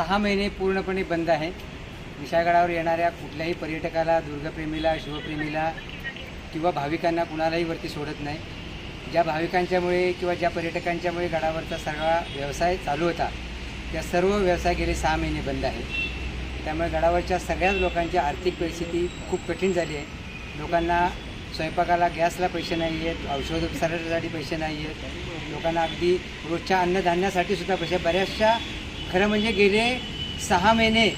सहा महिने पूर्णपणे बंद आहे. विशाळगडावर येणाऱ्या कुठल्याही पर्यटकाला दुर्गप्रेमीला शिवप्रेमीला किंवा भाविकांना कुणालाही वरती सोडत नाही. ज्या भाविकांच्यामुळे किंवा ज्या पर्यटकांच्यामुळे गडावरचा सगळा व्यवसाय चालू होता त्या सर्व व्यवसाय गेले सहा महिने बंद आहे त्यामुळे गडावरच्या सगळ्याच लोकांची आर्थिक परिस्थिती खूप कठीण झाली आहे. लोकांना स्वयंपाकाला गॅसला पैसे नाही आहेत औषधोपचारासाठी पैसे नाही आहेत. लोकांना अगदी रोजच्या अन्नधान्यासाठी सुद्धा पैसे बऱ्याचशा खरं म्हणजे गेले सहा महिने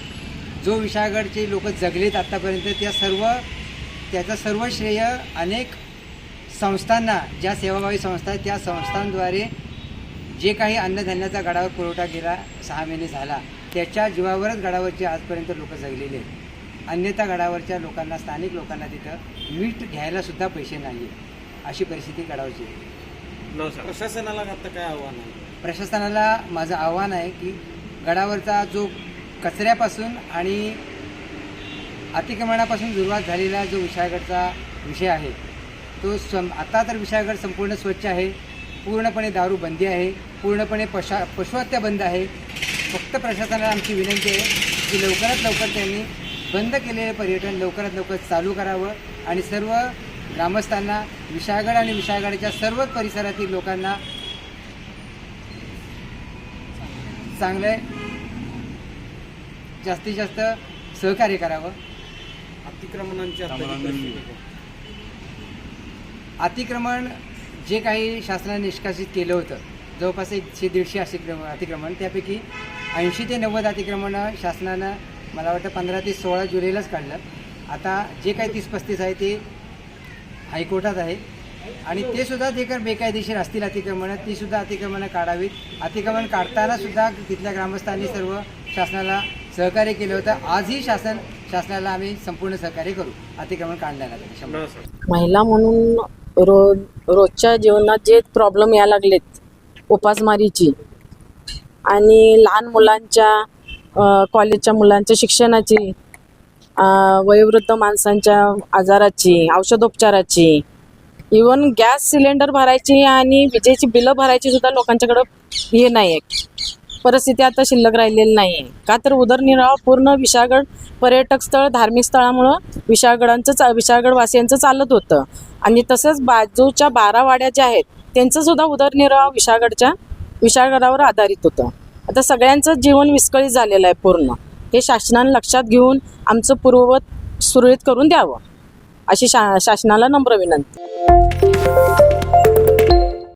जो विशाळगडचे लोक जगलेत आत्तापर्यंत त्या सर्व त्याचं सर्व श्रेय अनेक संस्थांना ज्या सेवाभावी संस्था आहेत त्या संस्थांद्वारे जे काही अन्नधान्याचा गडावर पुरवठा गेला सहा महिने झाला त्याच्या जीवावरच गडावरचे आजपर्यंत लोक जगलेले आहेत. अन्यथा गडावरच्या लोकांना स्थानिक लोकांना तिथं मीठ घ्यायला सुद्धा पैसे नाही अशी परिस्थिती गडावरची आहे. प्रशासनाला आता काय आव्हान आहे? प्रशासनाला माझं आव्हान आहे की गडावरचा जो कचऱ्यापासून आणि अतिक्रमणापासून सुरुवात झालेला जो विशाळगडचा विषय आहे तो सं आता तर विशाळगड संपूर्ण स्वच्छ आहे पूर्णपणे दारू बंदी आहे पूर्णपणे पशा पशुहत्या बंद आहे. फक्त प्रशासनाला आमची विनंती आहे की लवकरात लवकर त्यांनी बंद केलेले पर्यटन लवकरात लवकर चालू करावं आणि सर्व ग्रामस्थांना विशाळगड आणि विशाळगडच्या सर्व परिसरातील लोकांना चांगले जास्तीत जास्त सहकार्य करावं. अतिक्रमणांची आता परिस्थिती आहे. अतिक्रमण जे काही शासनाने निष्कासित केलं होतं जवळपास एकशे दीडशे अतिक्रमण अतिक्रमण त्यापैकी ऐंशी ते नव्वद अतिक्रमणं शासनानं मला वाटतं पंधरा ते सोळा जुलैलाच काढलं. आता जे काही तीस पस्तीस आहे ते हायकोर्टात आहे. आणि ते सुद्धा जे काही बेकायदेशीर असतील अतिक्रमणं ती सुद्धा अतिक्रमणं काढावीत. अतिक्रमण काढताना सुद्धा तिथल्या ग्रामस्थांनी सर्व शासनाला सहकार्य केलं होतं. आजही शासन शासनाला आम्ही संपूर्ण सहकार्य करू. अतिक्रमण काढण्याला महिला म्हणून रोज रोजच्या जीवनात जे प्रॉब्लेम यायला लागलेत उपासमारीची आणि लहान मुलांच्या कॉलेजच्या मुलांच्या शिक्षणाची वयोवृद्ध माणसांच्या आजाराची औषधोपचाराची इवन गॅस सिलेंडर भरायची आणि विजेची बिलं भरायची सुद्धा लोकांच्याकडं हे नाही आहे परिस्थिती आता शिल्लक राहिलेली नाही आहे का तर उदरनिर्वाह पूर्ण विशाळगड पर्यटक स्थळ धार्मिक स्थळामुळं विशाळगडांचं चा विशाळगड वासियांचं चालत होतं. आणि तसंच बाजूच्या बारा वाड्या ज्या आहेत त्यांचंसुद्धा उदरनिर्वाह विशाळगडच्या विशाळगडावर आधारित होतं. आता सगळ्यांचं जीवन विस्कळीत झालेलं आहे पूर्ण. हे शासनानं लक्षात घेऊन आमचं पूर्ववत सुरळीत करून द्यावं अशी शा शासनाला नम्र विनंती.